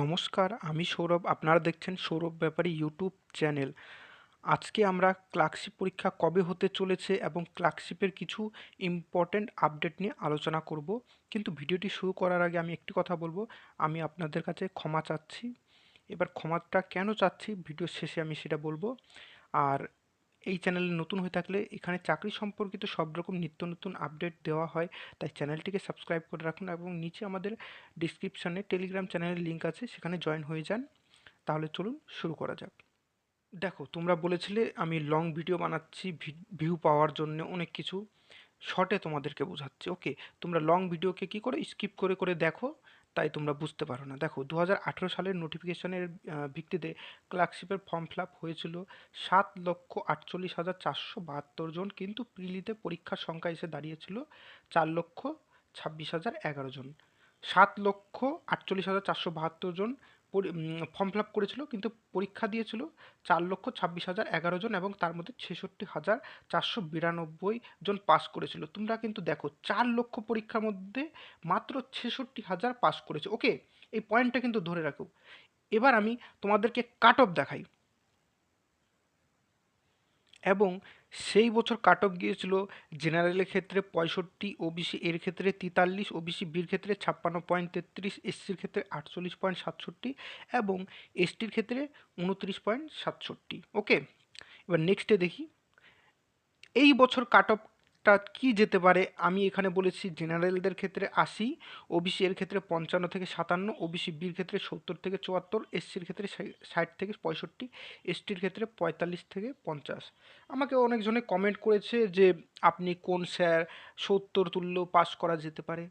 নমস্কার, আমি সৌরভ। আপনারা দেখছেন সৌরভ ব্যাপারী ইউটিউব চ্যানেল। আজকে আমরা ক্লার্কশিপ পরীক্ষা কবে হতে চলেছে এবং ক্লার্কশিপের কিছু ইম্পর্ট্যান্ট আপডেট নিয়ে আলোচনা করব। কিন্তু ভিডিওটি শুরু করার আগে আমি একটি কথা বলব। আমি আপনাদের কাছে ক্ষমা চাচ্ছি। এবার ক্ষমাটা কেন চাচ্ছি? ভিডিও শেষে আমি সেটা বলব। আর এই চ্যানেলে নতুন হয়ে থাকলে এখানে চাকরি সম্পর্কিত সব রকম নিত্য নতুন আপডেট দেওয়া হয়। তাই চ্যানেলটিকে সাবস্ক্রাইব করে রাখুন এবং নিচে আমাদের ডিসক্রিপশানে টেলিগ্রাম চ্যানেলের লিঙ্ক আছে, সেখানে জয়েন হয়ে যান। তাহলে চলুন শুরু করা যাক। দেখো, তোমরা বলেছিলে আমি লং ভিডিও বানাচ্ছি ভিউ পাওয়ার জন্য অনেক কিছু। শর্টে তোমাদেরকে বোঝাচ্ছি। ওকে তোমরা লং ভিডিওকে কী করে স্কিপ করে করে দেখো। তাই তোমরা বুঝতে পারো না। দেখো দু হাজার আঠেরো সালের নোটিফিকেশনের ভিত্তিতে ক্লার্কশিপের ফর্ম ফিল হয়েছিল সাত লক্ষ আটচল্লিশ হাজার চারশো বাহাত্তর জন, কিন্তু প্রিলিতে পরীক্ষার সংখ্যা এসে দাঁড়িয়েছিল চার লক্ষ ছাব্বিশ হাজার এগারো জন। সাত লক্ষ আটচল্লিশ হাজার চারশো বাহাত্তর জন ফর্ম ফিল আপ করেছিল, কিন্তু পরীক্ষা দিয়েছিল চার লক্ষ ছাব্বিশ হাজার এগারো জন এবং তার মধ্যে ছেষট্টি হাজার চারশো বিরানব্বই জন পাস করেছিল। তোমরা কিন্তু দেখো, চার লক্ষ পরীক্ষার মধ্যে মাত্র ছেষট্টি হাজার পাস করেছে। ওকে এই পয়েন্টটা কিন্তু ধরে রাখো। এবার আমি তোমাদেরকে কাট অফ দেখাই। এবং সেই বছর কাট অফ গিয়েছিল জেনারেলের ক্ষেত্রে পঁয়ষট্টি ওবিসি, এর ক্ষেত্রে তেতাল্লিশ ওবিসি, বির ক্ষেত্রে ছাপ্পান্ন পয়েন্ট তেত্রিশ, এসসির ক্ষেত্রে আটচল্লিশ পয়েন্ট সাতষট্টি এবং এসটির ক্ষেত্রে উনত্রিশ পয়েন্ট সাতষট্টি। ওকে? এবার নেক্সটে দেখি। এই বছর কাট অফ টা কি যেতে পারে? আমি এখানে বলেছি জেনারেলদের ক্ষেত্রে আশি ওবিসি এর ক্ষেত্রে পঞ্চান্ন থেকে সাতান্ন ওবিসি বির ক্ষেত্রে সত্তর থেকে চুয়াত্তর এসসির ক্ষেত্রে ষাট থেকে পঁয়ষট্টি এসটির ক্ষেত্রে পঁয়তাল্লিশ থেকে পঞ্চাশ। আমাকে অনেকজনে কমেন্ট করেছে যে আপনি কোন স্যার সত্তর তুললেও পাস করা যেতে পারে।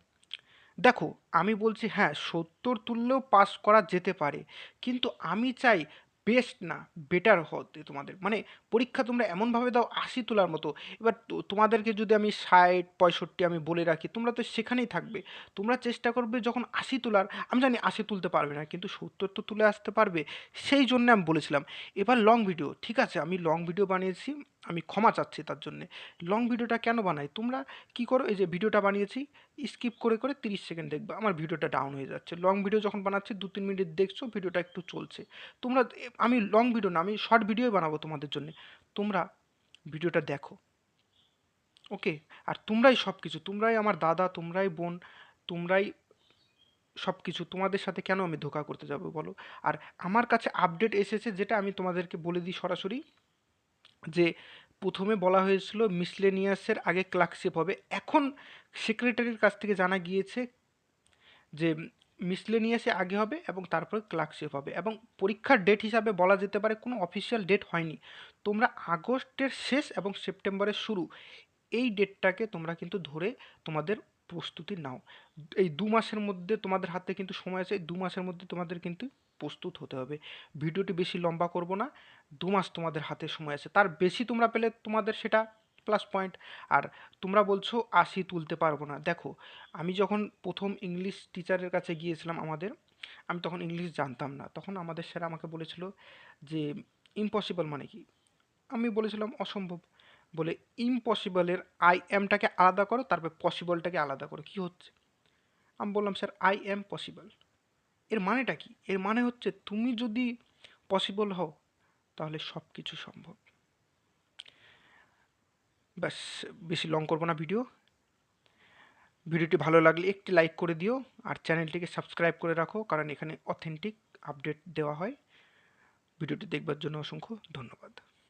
দেখো, আমি বলছি হ্যাঁ সত্তর তুললেও পাস করা যেতে পারে। কিন্তু আমি চাই বেস্ট না বেটার হতে তোমাদের। মানে পরীক্ষা তোমরা এমনভাবে দাও আশি তোলার মতো। এবার তোমাদেরকে যদি আমি ষাট, পঁয়ষট্টি আমি বলে রাখি, তোমরা তো সেখানেই থাকবে। তোমরা চেষ্টা করবে যখন আশি তোলার, আমি জানি আশি তুলতে পারবে না, কিন্তু সত্তর তো তুলে আসতে পারবে। সেই জন্য আমি বলেছিলাম, এবার লং ভিডিও ঠিক আছে? আমি লং ভিডিও বানিয়েছি। আমি ক্ষমা চাচ্ছি তার জন্যে। লং ভিডিওটা কেন বানাই? তোমরা কি করো? এই যে ভিডিওটা বানিয়েছি স্কিপ করে করে তিরিশ সেকেন্ড দেখবে, আমার ভিডিওটা ডাউন হয়ে যাচ্ছে। লং ভিডিও যখন বানাচ্ছি, দু তিন মিনিট দেখছ ভিডিওটা একটু চলছে। তোমরা আমি লং ভিডিও না, আমি শর্ট ভিডিওই বানাবো তোমাদের জন্য। তোমরা ভিডিওটা দেখো। ওকে আর তোমরাই সব কিছু তোমরাই আমার দাদা, তোমরাই বোন, তোমরাই সব কিছু তোমাদের সাথে কেন আমি ধোকা করতে যাব বলো? আর আমার কাছে আপডেট এসেছে, যেটা আমি তোমাদেরকে বলে দিই সরাসরি। যে প্রথমে বলা হয়েছিল মিসলেনিয়াসের আগে ক্লার্কশিপ হবে। এখন সেক্রেটারির কাছ থেকে জানা গিয়েছে যে মিসলেনিয়াসে আগে হবে এবং তারপরে ক্লার্কশিপ হবে এবং পরীক্ষার ডেট হিসাবে বলা যেতে পারে কোনো অফিসিয়াল ডেট হয়নি। তোমরা আগস্টের শেষ এবং সেপ্টেম্বরের শুরু, এই ডেটটাকে তোমরা কিন্তু ধরে তোমাদের প্রস্তুতি নাও। এই দু মাসের মধ্যে তোমাদের হাতে কিন্তু সময় আছে, এই দু মাসের মধ্যে তোমাদের কিন্তু প্রস্তুত হতে হবে। ভিডিওটি বেশি লম্বা করব না, দু মাস তোমাদের হাতে সময় আছে। তার বেশি তোমরা পেলে তোমাদের সেটা প্লাস পয়েন্ট আর তোমরা বলছো আশি তুলতে পারব না। দেখো, আমি যখন প্রথম ইংলিশ টিচারের কাছে গিয়েছিলাম আমাদের, আমি তখন ইংলিশ জানতাম না। তখন আমাদের স্যার আমাকে বলেছিল যে ইম্পসিবল মানে কি? আমি বলেছিলাম, অসম্ভব। বলে ইম্পসিবলের আই এমটাকে আলাদা করো, তারপর পসিবলটাকে আলাদা করো। কি হচ্ছে? আমি বললাম, স্যার আই এম পসিবল এর মানেটা কি? এর মানে হচ্ছে তুমি যদি পসিবল হও, তাহলে সব কিছু সম্ভব। ব্যাস, বেশি লং করব না ভিডিও ভিডিওটি ভালো লাগলে একটি লাইক করে দিও, আর চ্যানেলটিকে সাবস্ক্রাইব করে রাখো, কারণ এখানে অথেন্টিক আপডেট দেওয়া হয়। ভিডিওটি দেখবার জন্য অসংখ্য ধন্যবাদ।